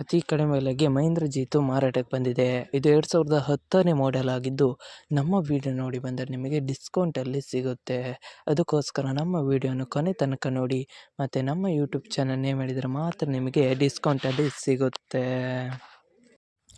ಅತಿ ಕಡಿಮೆ ಬೆಲೆಗೆ ಮಹೇಂದ್ರ ಜೀತು ಮಾರಾಟಕ್ಕೆ ಬಂದಿದೆ. ಇದು ಎರಡು ಸಾವಿರದ ಹತ್ತನೇ ಮಾಡೆಲ್ ಆಗಿದ್ದು, ನಮ್ಮ ವಿಡಿಯೋ ನೋಡಿ ಬಂದರೆ ನಿಮಗೆ ಡಿಸ್ಕೌಂಟಲ್ಲಿ ಸಿಗುತ್ತೆ. ಅದಕ್ಕೋಸ್ಕರ ನಮ್ಮ ವಿಡಿಯೋನ ಕೊನೆ ತನಕ ನೋಡಿ, ಮತ್ತು ನಮ್ಮ ಯೂಟ್ಯೂಬ್ ಚಾನಲ್ ನೇಮ್ ಹೇಳಿದರೆ ಮಾತ್ರ ನಿಮಗೆ ಡಿಸ್ಕೌಂಟಲ್ಲಿ ಸಿಗುತ್ತೆ.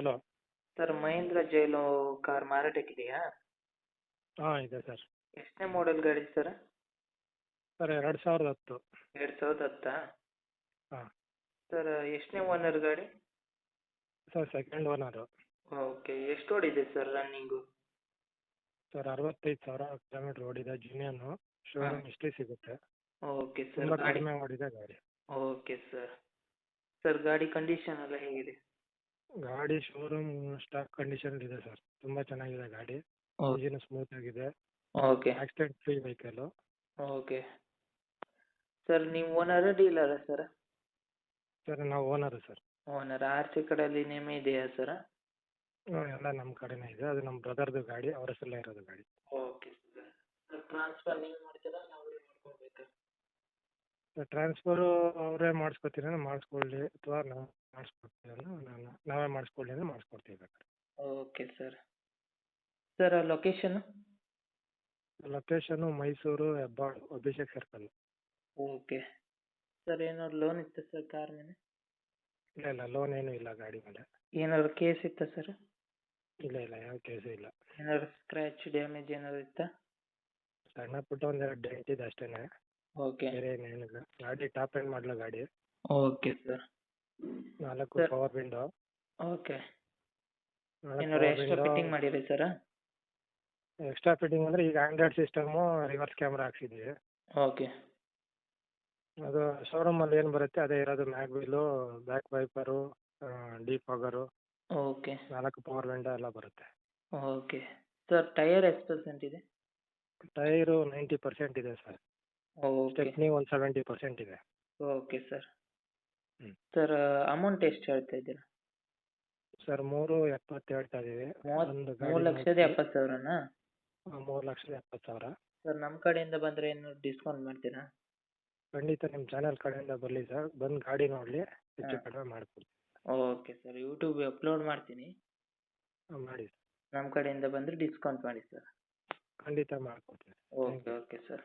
Hello sir Mahindra Xylo car ಮಾರಾಟಕ್ಕಿದೆಯಾ ಹಾಂ ಇದೆ ಸರ್ ಎಷ್ಟನೇ ಮಾಡೆಲ್ ಗಾಡಿ ಸರ್ ಸರ್ ಎರಡು ಸಾವಿರದ ಹತ್ತು. ಎರಡು ಸಾವಿರದ ಹತ್ತಾ? ಹಾಂ. ಸರ್ ಎಷ್ಟನೇ ಓನರ್ ಗಾಡಿ? ಸರ್ ಸೆಕೆಂಡ್ ಓನರು ಓಕೆ ಎಷ್ಟು ಓಡಿದೆ ಸರ್ ರನ್ನಿಂಗು ಸರ್ ಅರವತ್ತೈದು ಸಾವಿರ ಕಿಲೋಮೀಟ್ರ್ ಓಡಿದೆ ಜುನಿಯನು ಶೋರೂಮ್ ಇಷ್ಟೇ ಸಿಗುತ್ತೆ. ಓಕೆ ಸರ್ ತುಂಬ ಗಾಡಿ ಕಡಿಮೆ ಓಡಿದೆ ಗಾಡಿ. ಓಕೆ ಸರ್ ಸರ್ ಗಾಡಿ ಕಂಡೀಷನ್ ಎಲ್ಲ ಹೇಗಿದೆ? ಗಾಡಿ ಶೋರೂಮ್ ಸ್ಟಾಕ್ ಕಂಡೀಷನ್ ಇದೆ ಸರ್ ತುಂಬಾ ಚೆನ್ನಾಗಿದೆ ಗಾಡಿ. ಇಂಜಿನ್ ಸ್ಮೂತ್ ಆಗಿದೆ. Okay. Accident free vehicle okay. Sir ನೀವು ಓನರ್ ಡೀಲರಾ ಸರ್ ಸರ್ ನಾವು owner sir owner R C ಕಡೆಯಲ್ಲಿ ನೇಮೇ ಇದೆಯಾ ಸರ್ ಎಲ್ಲ ನಮ್ಮ ಕಡೆನೇ ಇದೆ. ಅದು ನಮ್ಮ ಬ್ರದರ್ದು ಗಾಡಿ ಅವ್ರ ಹೆಸರಲ್ಲೇ ಇರೋದು ಗಾಡಿ. ಓಕೆ ಸರ್ ಟ್ರಾನ್ಸ್ಫರ್ ನೀವು ಮಾಡ್ತೀರಾ? ಟ್ರಾನ್ಸ್ಫರು ಅವರೇ ಮಾಡಿಸ್ಕೊತೀನಿ ಅಂದ್ರೆ ಮಾಡಿಸ್ಕೊಳ್ಳಿ ಅಥವಾ ನಾವು ಮಾಡಿಸ್ಕೊಡ್ತೀವಿ ಅಂದ್ರೆ ನಾನು ನಾವೇ ಮಾಡಿಸ್ಕೊಳ್ಳಿ ಅಂದರೆ ಮಾಡಿಸ್ಕೊಡ್ತೀವಿ ಬೇಕಾದ್ರೆ. Okay sir sir location location Mysuru Hebbal Abhishek circle okay sir ಏನಾದ್ರು ಲೋನ್ ಇತ್ತಾ ಸರ್ ಕಾರ್ ಮೇಲೆ? ಇಲ್ಲ ಇಲ್ಲ ಲೋನ್ ಏನೂ ಇಲ್ಲ ಗಾಡಿ ಮೇಲೆ. ಏನಾದ್ರು ಕೇಸ್ ಇತ್ತಾ ಸರ್ ಇಲ್ಲ ಇಲ್ಲ ಯಾವ ಕೇಸು ಇಲ್ಲ. ಏನಾದ್ರು ಸ್ಕ್ರ್ಯಾಚ್ ಡ್ಯಾಮೇಜ್ ಏನಾದ್ರು ಇತ್ತಾ? ಸಣ್ಣ ಪುಟ್ಟ ಒಂದೆರಡು ಡೆಂಟ್ ಇದೆ ಅಷ್ಟೇ ಓಕೆ. ಬೇರೆ ಏನೇನಿಲ್ಲ ಗಾಡಿ ಟಾಪ್ ಎಂಡ್ ಮಾಡಲ ಗಾಡಿ. Okay sir. ನಾಲ್ಕು. Power window okay. ನಾಲ್ಕು ಏನಾದ್ರು ಪವರ್ ಎಕ್ಸ್ಟ್ರಾ ಫಿಟ್ಟಿಂಗ್ ಮಾಡಿರಿ ಸರ್? ಎಕ್ಸ್ಟ್ರಾ ಫಿಟ್ಟಿಂಗ್ ಅಂದ್ರೆ ಈಗ ಆಂಡ್ರಾಯ್ಡ್ ಸಿಸ್ಟಮು ರಿವರ್ಸ್ ಕ್ಯಾಮ್ರಾ ಹಾಕ್ಸಿದ್ದೀವಿ ಓಕೆ. ಅದು ಶೋರೂಮಲ್ಲಿ ಏನು ಬರುತ್ತೆ ಅದೇ ಇರೋದು mag wheel back wiper defogger okay. ನಾಲ್ಕು ಪವರ್ ವಿಂಡೋ ಎಲ್ಲ ಬರುತ್ತೆ. ಓಕೆ. ಸರ್ ಟೈರ್ ಎಷ್ಟು ಪರ್ಸೆಂಟ್ ಇದೆ? ಟೈರು ನೈಂಟಿ ಪರ್ಸೆಂಟ್ ಇದೆ ಸರ್. ಓಕೆ. ಸ್ಟೆಪ್ನಿ ಒಂದು ಸೆವೆಂಟಿ ಪರ್ಸೆಂಟ್ ಇದೆ. Okay sir. ಹ್ಮ್. ಸರ್ ಅಮೌಂಟ್ ಎಷ್ಟು ಹೇಳ್ತಾ ಇದ್ದೀರಾ? ಸರ್ ಮೂರು ಎಪ್ಪತ್ತು ಹೇಳ್ತಾ ಇದ್ದೀವಿ. ಮೂವತ್ತು ಒಂದು ಮೂರು ಗಾಡಿ ಲಕ್ಷದ. ಎಪ್ಪತ್ತು ಸಾವಿರನಾ? ಮೂರು ಲಕ್ಷದ ಎಪ್ಪತ್ತು ಸಾವಿರ. ಸರ್ ನಮ್ಮ ಕಡೆಯಿಂದ ಬಂದರೆ ಏನು ಡಿಸ್ಕೌಂಟ್ ಮಾಡ್ತೀರಾ? ಖಂಡಿತ ನಿಮ್ಮ ಚಾನಲ್ ಕಡೆಯಿಂದ ಬರಲಿ ಸರ್. ಬಂದು ಗಾಡಿ ನೋಡಲಿ ಹೆಚ್ಚು ಹಾ. ಕಡಿಮೆ ಮಾಡಿಕೊಡ್ತೀವಿ ಓಕೆ ಸರ್ ಯೂಟ್ಯೂಬ್ ಅಪ್ಲೋಡ್ ಮಾಡ್ತೀನಿ. ಮಾಡಿ. ನಮ್ಮ ಕಡೆಯಿಂದ ಬಂದರೆ ಡಿಸ್ಕೌಂಟ್ ಮಾಡಿ ಸರ್. ಖಂಡಿತ ಮಾಡ್ಕೊಡ್ತೀನಿ. Okay okay sir.